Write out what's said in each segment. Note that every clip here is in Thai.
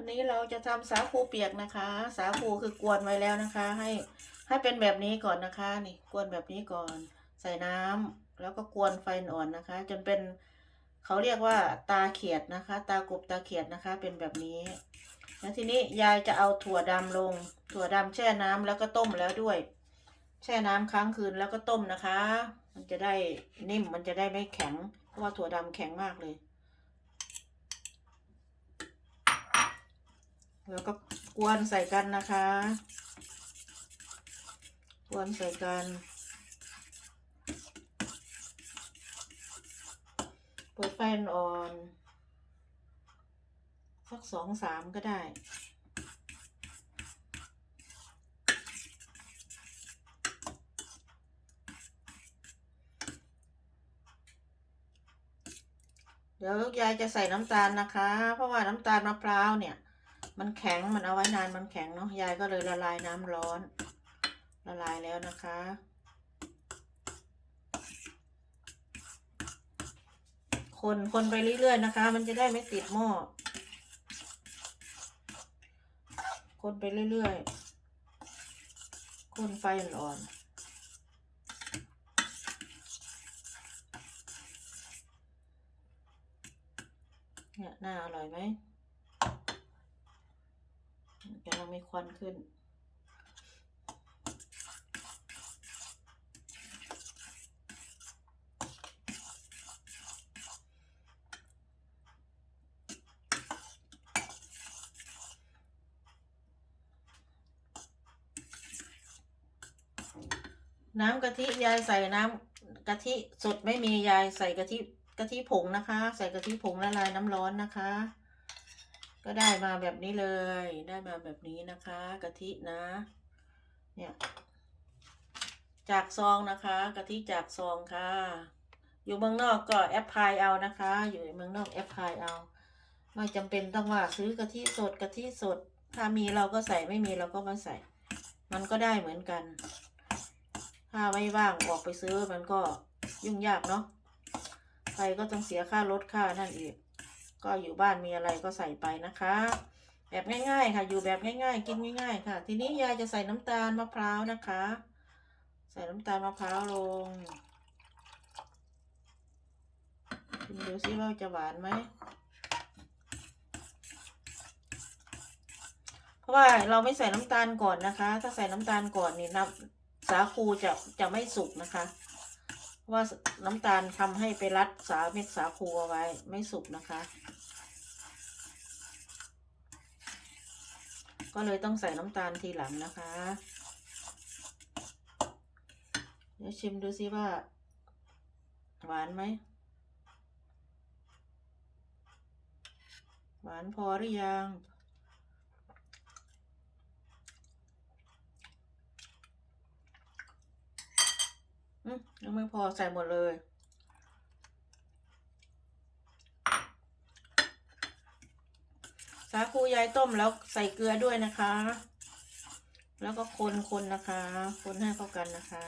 วันนี้เราจะทำสาคูเปียกนะคะ สาคูคือกวนไว้แล้วนะคะ ให้ให้เป็นแบบนี้ก่อนนะคะนี่กวนแบบนี้ก่อน ใส่น้ำแล้วก็กวนไฟอ่อนนะคะ จนเป็นเขาเรียกว่าตาเขียดนะคะ ตากบตาเขียดนะคะ เป็นแบบนี้แล้วทีนี้ยายจะเอาถั่วดำลง ถั่วดำแช่น้ำแล้วก็ต้มแล้วด้วย แช่น้ำค้างคืนแล้วก็ต้มนะคะ มันจะได้นิ่มมันจะได้ไม่แข็งเพราะว่าถั่วดำแข็งมากเลย แล้วก็กวนใส่กันนะคะ กวนใส่กัน เปิดไฟอ่อนสักสองสามก็ได้เดี๋ยวยายจะใส่น้ำตาลนะคะ เพราะว่าน้ำตาลมะพร้าวเนี่ย มันแข็งมันเอาไว้นานมันแข็งเนาะยายก็เลยละลายน้ำร้อน ละลายแล้วนะคะ คนคนไปเรื่อยๆนะคะ มันจะได้ไม่ติดหม้อคนไปเรื่อยๆคนไฟอ่อนเนี่ยน่าอร่อยไหม กำลังมีควันขึ้น น้ำกะทิยายใส่น้ำกะทิสดไม่มียายใส่กะทิกะทิผงนะคะ ใส่กะทิผงละลายน้ำร้อนนะคะ ก็ได้มาแบบนี้เลย ได้มาแบบนี้นะคะกะทินะ เนี่ย จากซองนะคะกะทิจากซองค่ะ อยู่เมืองนอกก็แอปพลายเอานะคะ อยู่เมืองนอกแอปพลายเอา ไม่จำเป็นต้องว่าซื้อกะทิสดกะทิสด ถ้ามีเราก็ใส่ไม่มีเราก็มาใส่ มันก็ได้เหมือนกัน ถ้าไม่ว่างออกไปซื้อมันก็ยุ่งยากเนาะไปก็ต้องเสียค่ารถค่านั่นอีก ก็อยู่บ้านมีอะไรก็ใส่ไปนะคะ แบบง่าย ๆ ค่ะ อยู่แบบง่าย ๆ กินง่าย ๆ ค่ะ ทีนี้ยายจะใส่น้ำตาลมะพร้าวนะคะ ใส่น้ำตาลมะพร้าวลงชิมดูซิว่าจะหวานไหมเพราะว่าเราไม่ใส่น้ำตาลก่อนนะคะ ถ้าใส่น้ำตาลก่อนนี่น้ำสาคูจะจะไม่สุกนะคะ ราะว่าน้ำตาลทำให้ไปรัดสาเม็ดสาคูเอาไว้ไม่สุกนะคะ ก็เลยต้องใส่น้ำตาลทีหลังนะคะ เดี๋ยวชิมดูซิว่า หวานไหม หวานพอหรือยัง ยังไม่พอใส่หมดเลย สาคูยายต้มแล้วใส่เกลือด้วยนะคะ แล้วก็คนคนนะคะ คนให้เข้ากันนะคะ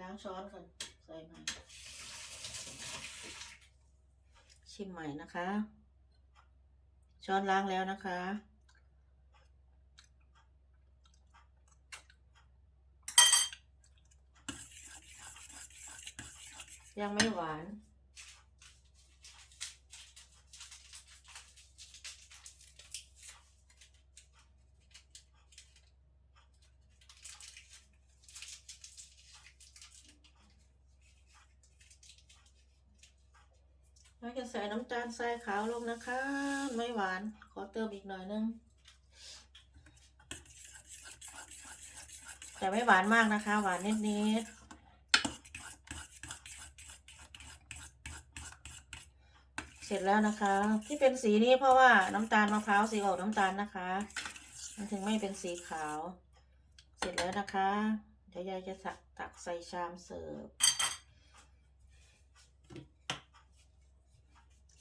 ล้างช้อนก่อนใส่ใหม่ชิมใหม่นะคะ ช้อนล้างแล้วนะคะ ยังไม่หวาน เราจะใส่น้ำตาลทรายขาวลงนะคะ ไม่หวาน ขอเติมอีกหน่อยนึง แต่ไม่หวานมากนะคะ หวานนิดๆ เสร็จแล้วนะคะ ที่เป็นสีนี้เพราะว่าน้ำตาลมะพร้าวสีออกน้ำตาลนะคะมันถึงไม่เป็นสีขาว เสร็จแล้วนะคะเดี๋ยวยายจะตักตักใส่ชามเสิร์ฟ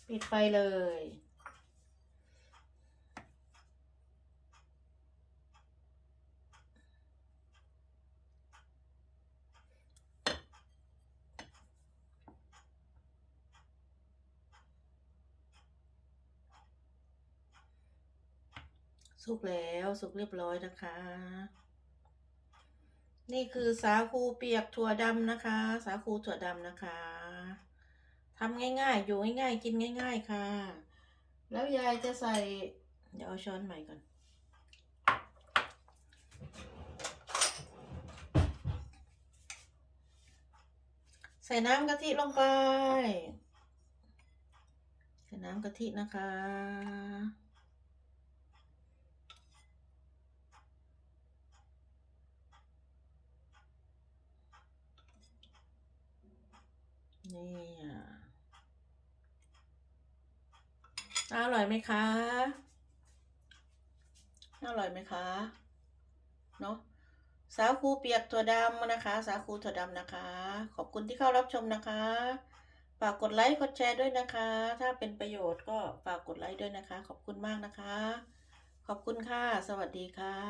ปิดไฟเลย สุกแล้วสุกเรียบร้อยนะคะ นี่คือสาคูเปียกถั่วดำนะคะ สาคูถั่วดำนะคะทำง่ายๆ อยู่ง่ายๆ กินง่าย ๆค่ะ แล้วยายจะใส่ เดี๋ยวเอาช้อนใหม่ก่อน ใส่น้ำกะทิลงไป ใส่น้ำกะทินะคะ นี่อะอร่อยไหมคะอร่อยไหมคะเนอะสาคูเปียกถั่วดำนะคะ สาคูถั่วดำนะคะ ขอบคุณที่เข้ารับชมนะคะฝากกดไลค์กดแชร์ด้วยนะคะ ถ้าเป็นประโยชน์ก็ฝากกดไลค์ด้วยนะคะ ขอบคุณมากนะคะ ขอบคุณค่ะ สวัสดีค่ะ